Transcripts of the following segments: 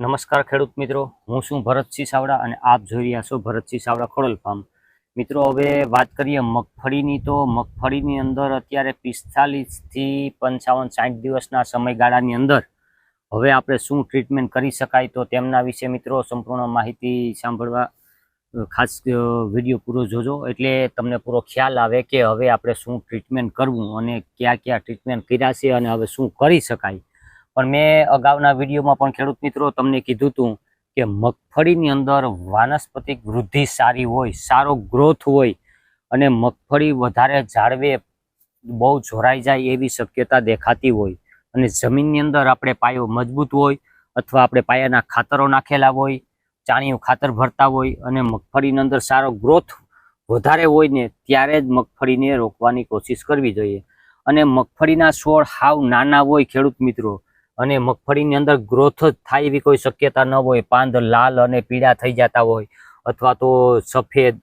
નમસ્કાર ખેડૂત મિત્રો. હું છું ભરતસિંહ સાવડા અને આપ જોઈ રહ્યા છો ભરતસિંહ સાવડા ખોડલ ફાર્મ. મિત્રો, હવે વાત કરીએ મગફળીની તો મગફળીની અંદર અત્યારે પિસ્તાલીસથી પંચાવન સાઠ દિવસના સમયગાળાની અંદર હવે આપણે શું ટ્રીટમેન્ટ કરી શકાય તો તેમના વિશે મિત્રો સંપૂર્ણ માહિતી સાંભળવા ખાસ વીડિયો પૂરો જોજો. એટલે તમને પૂરો ખ્યાલ આવે કે હવે આપણે શું ટ્રીટમેન્ટ કરવું અને કયા કયા ટ્રીટમેન્ટ કર્યા છે અને હવે શું કરી શકાય. પણ મેં અગાઉના વિડીયોમાં પણ ખેડૂત મિત્રો તમને કીધું હતું કે મગફળીની અંદર વાનસ્પતિક વૃદ્ધિ સારી હોય, સારો ગ્રોથ હોય અને મગફળી વધારે જાળવે, બહુ જોરાઈ જાય એવી શક્યતા દેખાતી હોય. અને જમીનની અંદર આપણે પાયો મજબૂત હોય અથવા આપણે પાયાના ખાતરો નાખેલા હોય ચાણીયું ખાતર ભરતા હોય અને મગફળીની અંદર સારો ગ્રોથ વધારે હોય ને ત્યારે જ મગફળીને રોકવાની કોશિશ કરવી જોઈએ. અને મગફળીના છોડ હાવ નાના હોય ખેડૂત મિત્રો અને મગફળીની અંદર ગ્રોથ જ થાય એવી કોઈ શક્યતા ન હોય. પાંદ લાલ અને પીળા થઈ જતા હોય અથવા તો સફેદ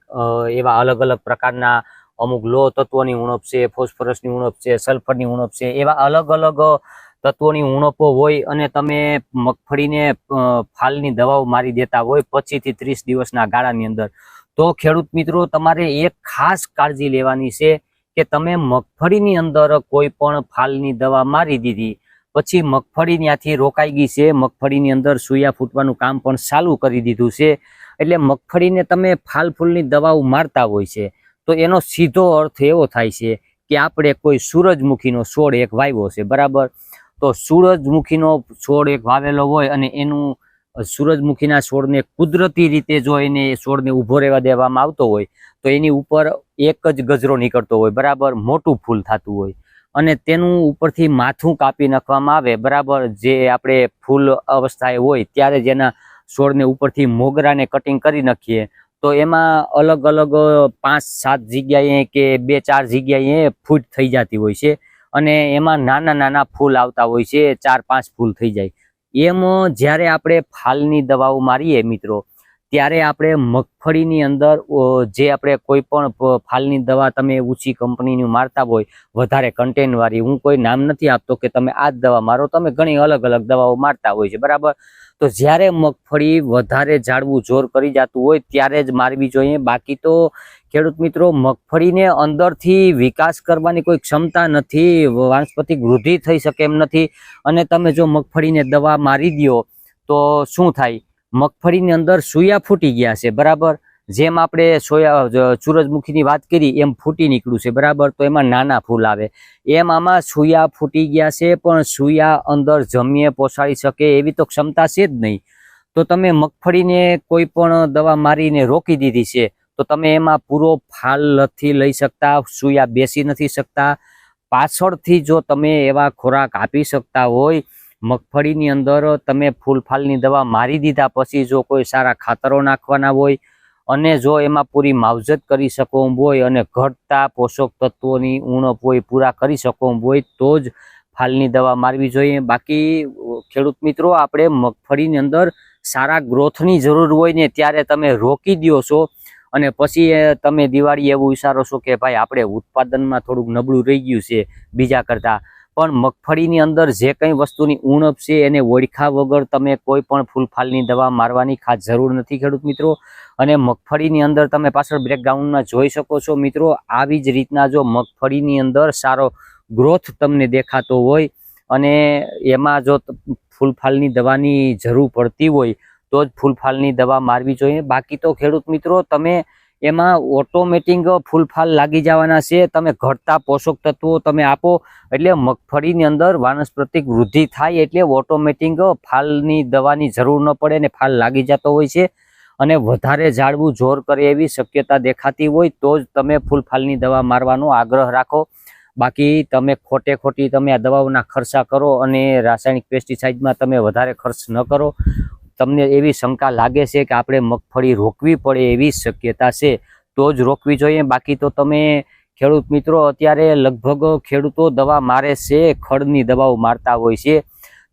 એવા અલગ અલગ પ્રકારના અમુક લો તત્વોની ઉણપ છે ફોસ્ફરસની ઉણપ છે સલ્ફરની ઉણપ છે એવા અલગ અલગ તત્વોની ઉણપો હોય અને તમે મગફળીને ફાલની દવાઓ મારી દેતા હોય પચીસથી ત્રીસ દિવસના ગાળાની અંદર. તો ખેડૂત મિત્રો, તમારે એક ખાસ કાળજી લેવાની છે કે તમે મગફળીની અંદર કોઈ પણ ફાલની દવા મારી દીધી પછી મગફળી ત્યાંથી રોકાઈ ગઈ છે. મગફળીની અંદર સુયા ફૂટવાનું કામ પણ ચાલુ કરી દીધું છે. એટલે મગફળીને તમે ફાલ ફૂલની દવાઓ મારતા હોય છે. તો એનો સીધો અર્થ એવો થાય છે કે આપણે કોઈ સૂરજમુખીનો છોડ એક વાવ્યો છે, બરાબર? તો સૂરજમુખીનો છોડ એક વાવેલો હોય અને એનું સૂરજમુખીના છોડને કુદરતી રીતે જો એને છોડને ઊભો રહેવા દેવામાં આવતો હોય, તો એની ઉપર એક જ ગજરો નીકળતો હોય, બરાબર? મોટું ફૂલ થતું હોય. અને તેનું ઉપરથી માથું કાપી નાખવામાં આવે. બરાબર, જે આપણે ફૂલ અવસ્થાએ હોય ત્યારે જેના છોડને ઉપરથી મોગરાને કટિંગ કરી નાખીએ. તો એમાં અલગ અલગ પાંચ, સાત જગ્યાએ કે બે, ચાર જગ્યાએ ફૂટ થઈ જતી હોય છે. અને એમાં નાના નાના ફૂલ આવતા હોય છે, ચાર, પાંચ ફૂલ થઈ જાય. એમ જ્યારે આપણે ફાલની દવાઓ મારીએ મિત્રો ત્યારે આપણે મગફળીની અંદર જે આપણે કોઈ પણ ફાલની દવા તમે ઊંચી કંપનીની મારતા હોય, વધારે કન્ટેનવાળી હું કોઈ નામ નથી આપતો કે તમે આ જ દવા મારો, તમે ઘણી અલગ અલગ દવાઓ મારતા હોય છે, બરાબર? તો જ્યારે મગફળી વધારે ઝાડવું જોર કરી જતું હોય, ત્યારે જ મારવી જોઈએ. બાકી તો ખેડૂત મિત્રો, મગફળીને અંદરથી વિકાસ કરવાની કોઈ ક્ષમતા નથી, વાનસ્પતિક વૃદ્ધિ થઈ શકે એમ નથી. અને તમે જો મગફળીને દવા મારી દો તો શું થાય? મગફળીની અંદર સોયા ફૂટી ગયા છે, બરાબર? જેમ આપણે સોયા સૂરજમુખીની વાત કરી, એમ ફૂટી નીકળ્યું છે, બરાબર? તો એમાં નાના ફૂલ આવે. એમ આમાં સુયા ફૂટી ગયા છે, પણ સુયા અંદર જમીએ પોસાડી શકે એવી તો ક્ષમતા છે જ નહીં. તો તમે મગફળીને કોઈ પણ દવા મારીને રોકી દીધી છે, તો તમે એમાં પૂરો ફાલ નથી લઈ શકતા, સુયા બેસી નથી શકતા. પાછળથી જો તમે એવા ખોરાક આપી શકતા હોય મગફળીની અંદર તમે ફૂલ ફાલની દવા મારી દીધા પછી જો કોઈ સારા ખાતરો નાખવાના હોય અને જો એમાં પૂરી માવજત કરી શકો હોય અને ઘટતા પોષક તત્વોની ઉણપ હોય, પૂરા કરી શકો હોય, તો જ ફાલની દવા મારવી જોઈએ. બાકી, ખેડૂત મિત્રો, આપણે મગફળીની અંદર સારા ગ્રોથની જરૂર હોય ને ત્યારે તમે રોકી દો છો અને પછી તમે દિવાળી એવું વિચારો છો કે ભાઈ, આપણે ઉત્પાદનમાં થોડુંક નબળું રહી ગયું છે બીજા કરતાં. પણ મગફળીની અંદર જે કંઈ વસ્તુની ઉણપ છે એને ઓળખા વગર તમે કોઈ પણ ફૂલફાલની દવા મારવાની ખાસ જરૂર નથી ખેડૂત મિત્રો. અને મગફળીની અંદર તમે પાછળ બ્રેકગ્રાઉન્ડમાં જોઈ શકો છો મિત્રો, આવી જ રીતના જો મગફળીની અંદર સારો ગ્રોથ તમને દેખાતો હોય અને એમાં જો ફૂલફાલની દવાની જરૂર પડતી હોય તો જ ફૂલફાલની દવા મારવી જોઈએ. બાકી તો ખેડૂત મિત્રો તમે એમાં ઓટોમેટિક ફૂલફાલ લાગી જવાના છે. તમે ઘટતા પોષક તત્વો તમે આપો એટલે મગફળીની અંદર વાનસ્પતિક વૃદ્ધિ થાય એટલે ઓટોમેટિક ફાલની દવાની જરૂર ન પડે ને ફાલ લાગી જતો હોય છે. અને વધારે ઝાડવું જોર કરે એવી શક્યતા દેખાતી હોય તો જ તમે ફૂલફાલની દવા મારવાનો આગ્રહ રાખો. બાકી તમે ખોટે ખોટી તમે આ દવાઓના ખર્ચા કરો અને રાસાયણિક પેસ્ટિસાઇડમાં તમે વધારે ખર્ચ ન કરો. તમને એવી શંકા લાગે છે કે આપણે મગફળી રોકવી પડે એવી શક્યતા છે, તો જ રોકવી જોઈએ. બાકી તો તમે ખેડૂત મિત્રો અત્યારે લગભગ ખેડૂતો દવા મારે છે, ખડની દવાઓ મારતા હોય છે.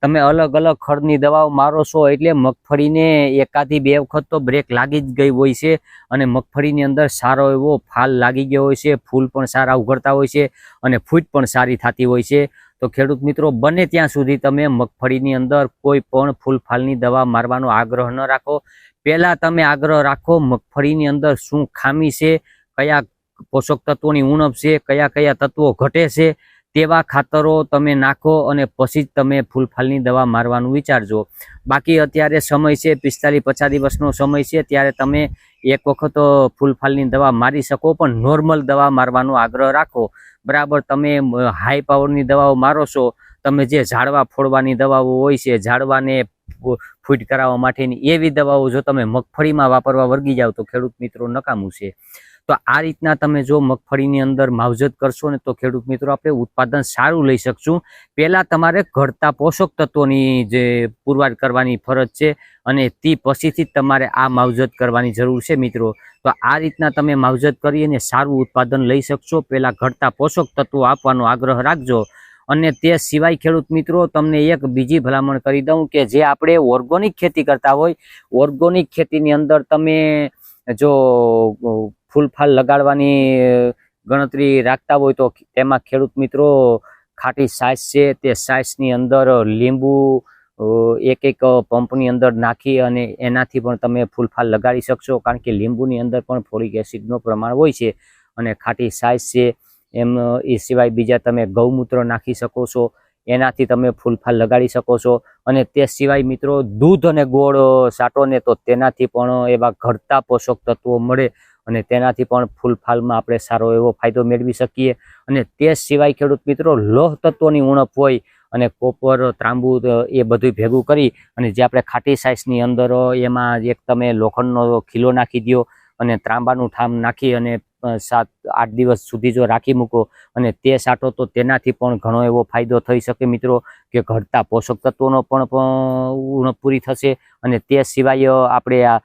તમે અલગ અલગ ખડની દવાઓ મારો છો એટલે મગફળીને એકાદી બે વખત તો બ્રેક લાગી જ ગઈ હોય છે અને મગફળીની અંદર સારો એવો ફાલ લાગી ગયો હોય છે, ફૂલ પણ સારા ઉઘડતા હોય છે અને ફૂટ પણ સારી થતી હોય છે. તો ખેડૂત મિત્રો, બને ત્યાં સુધી તમે મગફળીની અંદર કોઈ પણ ફૂલફાલની દવા મારવાનો આગ્રહ ન રાખો. પહેલાં તમે આગ્રહ રાખો મગફળીની અંદર શું ખામી છે, કયા પોષક તત્વોની ઉણપ છે, કયા કયા તત્વો ઘટે છે, તેવા ખાતરો તમે નાખો અને પછી જ તમે ફૂલફાલની દવા મારવાનું વિચારજો. બાકી અત્યારે સમય છે, પિસ્તાલીસ પચાસ દિવસનો સમય છે, ત્યારે તમે એક વખત ફૂલફાલની દવા મારી શકો, પણ નોર્મલ દવા મારવાનો આગ્રહ રાખો. બરાબર, તમે હાઈ પાવરની દવાઓ મારો છો, તમે જે ઝાડવા ફોડવાની દવાઓ હોય છે, ઝાડવાને ફૂટ કરાવવા માટેની એવી દવાઓ જો તમે મગફળીમાં વાપરવા વર્ગી જાઓ તો ખેડૂત મિત્રો નકામું છે. તો આ રીતના તમે જો મગફળીની અંદર માવજત કરશો ને તો ખેડૂત મિત્રો આપણે ઉત્પાદન સારું લઈ શકશું. પહેલાં તમારે ઘટતા પોષક તત્વોની જે પુરવાર કરવાની ફરજ છે અને તે પછીથી તમારે આ માવજત કરવાની જરૂર છે મિત્રો. તો આ રીતના તમે માવજત કરી અને સારું ઉત્પાદન લઈ શકશો. પહેલાં ઘટતા પોષક તત્વો આપવાનો આગ્રહ રાખજો. અને તે સિવાય ખેડૂત મિત્રો, તમને એક બીજી ભલામણ કરી દઉં કે જે આપણે ઓર્ગોનિક ખેતી કરતા હોય, ઓર્ગોનિક ખેતીની અંદર તમે જો ફૂલફાલ લગાડવાની ગણતરી રાખતા હોય તો તેમાં ખેડૂત મિત્રો ખાટી સાઇઝ છે, તે સાઇઝની અંદર લીંબુ એક એક પંપની અંદર નાખી અને એનાથી પણ તમે ફૂલફાલ લગાડી શકશો, કારણ કે લીંબુની અંદર પણ ફોલિક એસિડનું પ્રમાણ હોય છે અને ખાટી સાઇઝ છે. એમ એ સિવાય બીજા તમે ગૌમૂત્ર નાખી શકો છો, એનાથી તમે ફૂલફાલ લગાડી શકો છો અને તે સિવાય મિત્રો દૂધ અને ગોળ સાટોને તો તેનાથી પણ એવા ઘટતા પોષક તત્વો મળે અને તેનાથી પણ ફૂલફાલમાં આપણે સારો એવો ફાયદો મેળવી શકીએ. અને તે સિવાય ખેડૂત મિત્રો, લોહ તત્વોની ઉણપ હોય અને કોપર, ત્રાંબુ એ બધું ભેગું કરી અને જે આપણે ખાટી સાઇઝની અંદર એમાં એક તમે લોખંડનો ખીલો નાખી દો અને ત્રાંબાનું ઠામ નાખી અને સાત, આઠ દિવસ સુધી જો રાખી મૂકો અને તે સાટો તો તેનાથી પણ ઘણો એવો ફાયદો થઈ શકે મિત્રો કે ઘટતા પોષક તત્વોનો પણ ઉણપ પૂરી થશે. અને તે સિવાય આપણે આ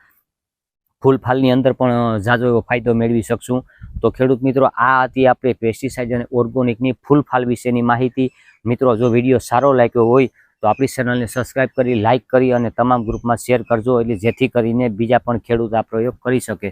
ફૂલફાલની અંદર પણ ઝાઝો એવો ફાયદો મેળવી શકશું. તો ખેડૂત મિત્રો, આ હતી આપણે પેસ્ટિસાઇડ અને ઓર્ગોનિકની ફૂલફાલ વિશેની માહિતી. મિત્રો, જો વીડિયો સારો લાગ્યો હોય, તો આપણી ચેનલને સબસ્ક્રાઇબ કરી લાઇક કરી અને તમામ ગ્રુપમાં શેર કરજો, એટલે જેથી કરીને બીજા પણ ખેડૂત આ પ્રયોગ કરી શકે.